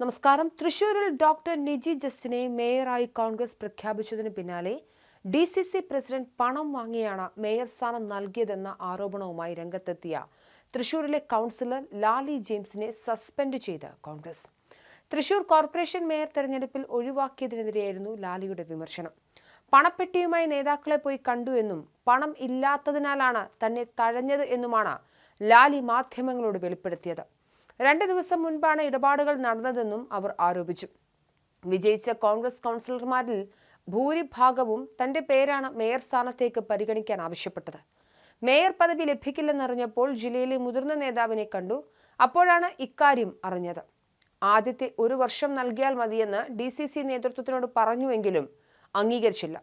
നമസ്കാരം. തൃശൂരിൽ ഡോക്ടർ നിജി ജസ്റ്റിനെ മേയറായി കോൺഗ്രസ് പ്രഖ്യാപിച്ചതിന് പിന്നാലെ ഡി സി സി പ്രസിഡന്റ് പണം വാങ്ങിയാണ് മേയർ സ്ഥാനം നൽകിയതെന്ന ആരോപണവുമായി രംഗത്തെത്തിയ തൃശൂരിലെ കൗൺസിലർ ലാലി ജെയിംസിനെ സസ്പെൻഡ് ചെയ്ത് കോൺഗ്രസ്. തൃശൂർ കോർപ്പറേഷൻ മേയർ തെരഞ്ഞെടുപ്പിൽ ഒഴിവാക്കിയതിനെതിരെയായിരുന്നു ലാലിയുടെ വിമർശനം. പണപ്പെട്ടിയുമായി നേതാക്കളെ പോയി കണ്ടു എന്നും പണം ഇല്ലാത്തതിനാലാണ് തന്നെ തഴഞ്ഞത് എന്നുമാണ് ലാലി മാധ്യമങ്ങളോട് വെളിപ്പെടുത്തിയത്. രണ്ട് ദിവസം മുൻപാണ് ഇടപാടുകൾ നടന്നതെന്നും അവർ ആരോപിച്ചു. വിജയിച്ച കോൺഗ്രസ് കൗൺസിലർമാരിൽ ഭൂരിഭാഗവും തന്റെ പേരാണ് മേയർ സ്ഥാനത്തേക്ക് പരിഗണിക്കാൻ ആവശ്യപ്പെട്ടത്. മേയർ പദവി ലഭിക്കില്ലെന്നറിഞ്ഞപ്പോൾ ജില്ലയിലെ മുതിർന്ന നേതാവിനെ കണ്ടു. അപ്പോഴാണ് ഇക്കാര്യം അറിഞ്ഞത്. ആദ്യത്തെ ഒരു വർഷം നൽകിയാൽ മതിയെന്ന് ഡി സി സി നേതൃത്വത്തിനോട് പറഞ്ഞുവെങ്കിലും അംഗീകരിച്ചില്ല.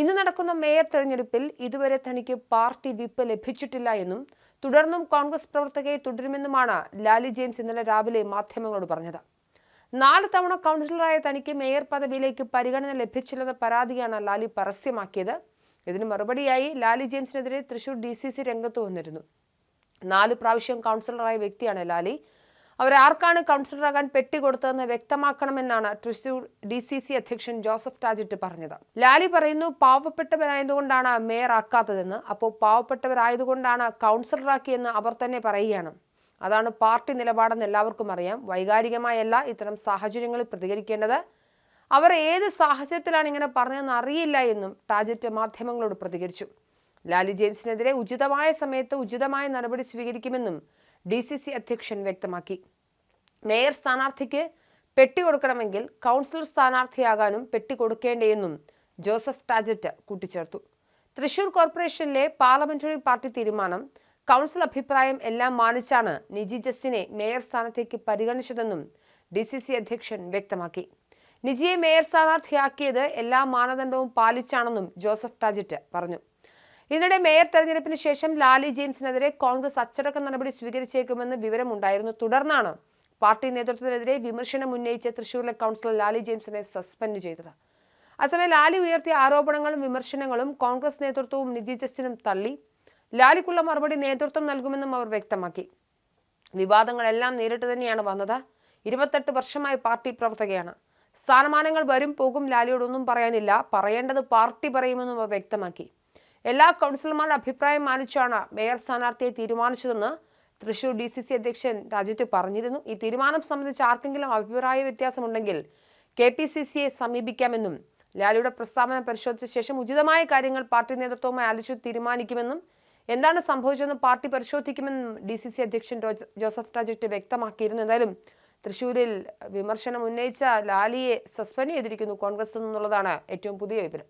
ഇന്ന് നടക്കുന്ന മേയർ തെരഞ്ഞെടുപ്പിൽ ഇതുവരെ തനിക്ക് പാർട്ടി വിപ്പ് ലഭിച്ചിട്ടില്ല എന്നും തുടർന്നും കോൺഗ്രസ് പ്രവർത്തകയെ തുടരുമെന്നുമാണ് ലാലി ജെയിംസ് ഇന്നലെ രാവിലെ മാധ്യമങ്ങളോട് പറഞ്ഞത്. നാല് തവണ കൗൺസിലറായ തനിക്ക് മേയർ പദവിയിലേക്ക് പരിഗണന ലഭിച്ചില്ലെന്ന പരാതിയാണ് ലാലി പരസ്യമാക്കിയത്. ഇതിന് മറുപടിയായി ലാലി ജെയിംസിനെതിരെ തൃശൂർ ഡി സി സി രംഗത്ത് വന്നിരുന്നു. നാല് പ്രാവശ്യം കൗൺസിലറായ വ്യക്തിയാണ് ലാലി. അവരാർക്കാണ് കൗൺസിലറാകാൻ പെട്ടി കൊടുത്തതെന്ന് വ്യക്തമാക്കണമെന്നാണ് തൃശൂർ ഡി സി സി അധ്യക്ഷൻ ജോസഫ് ടാജിറ്റ് പറഞ്ഞത്. ലാലി പറയുന്നു പാവപ്പെട്ടവരായതുകൊണ്ടാണ് മേയർ ആക്കാത്തതെന്ന്. അപ്പോൾ പാവപ്പെട്ടവരായതുകൊണ്ടാണ് കൗൺസിലറാക്കിയെന്ന് അവർ തന്നെ പറയുകയാണ്. അതാണ് പാർട്ടി നിലപാടെന്ന് എല്ലാവർക്കും അറിയാം. വൈകാരികമായല്ല ഇത്തരം സാഹചര്യങ്ങളിൽ പ്രതികരിക്കേണ്ടത്. അവർ ഏത് സാഹചര്യത്തിലാണ് ഇങ്ങനെ പറഞ്ഞതെന്ന് അറിയില്ല എന്നും ടാജറ്റ് മാധ്യമങ്ങളോട് പ്രതികരിച്ചു. ലാലി ജെയിംസിനെതിരെ ഉചിതമായ സമയത്ത് ഉചിതമായ നടപടി സ്വീകരിക്കുമെന്നും ഡി സി സി അധ്യക്ഷൻ വ്യക്തമാക്കി. മേയർ സ്ഥാനാർത്ഥിക്ക് പെട്ടി കൊടുക്കണമെങ്കിൽ കൗൺസിലർ സ്ഥാനാർത്ഥിയാകാനും പെട്ടി കൊടുക്കേണ്ടേയെന്നും ജോസഫ് ടാജറ്റ് കൂട്ടിച്ചേർത്തു. തൃശൂർ കോർപ്പറേഷനിലെ പാർലമെന്ററി പാർട്ടി തീരുമാനം കൗൺസിൽ അഭിപ്രായം എല്ലാം മാനിച്ചാണ് നിജി ജസ്റ്റിനെ മേയർ സ്ഥാനത്തേക്ക് പരിഗണിച്ചതെന്നും ഡി സി സി അധ്യക്ഷൻ വ്യക്തമാക്കി. നിജിയെ മേയർ സ്ഥാനാർത്ഥിയാക്കിയത് എല്ലാ മാനദണ്ഡവും പാലിച്ചാണെന്നും ജോസഫ് ടാജറ്റ് പറഞ്ഞു. ഇതിനിടെ മേയർ തെരഞ്ഞെടുപ്പിന് ശേഷം ലാലി ജെയിംസിനെതിരെ കോൺഗ്രസ് അച്ചടക്ക നടപടി സ്വീകരിച്ചേക്കുമെന്ന് വിവരമുണ്ടായിരുന്നു. തുടർന്നാണ് പാർട്ടി നേതൃത്വത്തിനെതിരെ വിമർശനം ഉന്നയിച്ച തൃശൂരിലെ കൗൺസിലർ ലാലി ജെയിംസിനെ സസ്പെൻഡ് ചെയ്തത്. അസമയം ലാലി ഉയർത്തിയ ആരോപണങ്ങളും വിമർശനങ്ങളും കോൺഗ്രസ് നേതൃത്വവും നിധി ജസ്റ്റിനും തള്ളി. ലാലിക്കുള്ള മറുപടി നേതൃത്വം നൽകുമെന്നും അവർ വ്യക്തമാക്കി. വിവാദങ്ങളെല്ലാം നേരിട്ട് തന്നെയാണ് വന്നത്. ഇരുപത്തെട്ട് വർഷമായി പാർട്ടി പ്രവർത്തകയാണ്. സ്ഥാനമാനങ്ങൾ വരും പോകും ലാലിയോടൊന്നും പറയാനില്ല. പറയേണ്ടത് പാർട്ടി പറയുമെന്നും അവർ വ്യക്തമാക്കി. എല്ലാ കൗൺസിലർമാരുടെ അഭിപ്രായം മാനിച്ചാണ് മേയർ സ്ഥാനാർത്ഥിയെ തീരുമാനിച്ചതെന്ന് തൃശൂർ ഡി സി സി അധ്യക്ഷൻ രാജ്യത്ത് പറഞ്ഞിരുന്നു. ഈ തീരുമാനം സംബന്ധിച്ച് ആർക്കെങ്കിലും അഭിപ്രായ വ്യത്യാസമുണ്ടെങ്കിൽ കെ പി സി സിയെ സമീപിക്കാമെന്നും ലാലിയുടെ പ്രസ്താവന പരിശോധിച്ച ശേഷം ഉചിതമായ കാര്യങ്ങൾ പാർട്ടി നേതൃത്വവുമായി ആലോചിച്ച് തീരുമാനിക്കുമെന്നും എന്താണ് സംഭവിച്ചതെന്ന് പാർട്ടി പരിശോധിക്കുമെന്നും ഡി സി സി അധ്യക്ഷൻ ജോസഫ് ടാജറ്റ് വ്യക്തമാക്കിയിരുന്നു. എന്തായാലും തൃശൂരിൽ വിമർശനം ഉന്നയിച്ച ലാലിയെ സസ്പെൻഡ് ചെയ്തിരിക്കുന്നു കോൺഗ്രസ് നിന്നുള്ളതാണ് ഏറ്റവും പുതിയ വിവരം.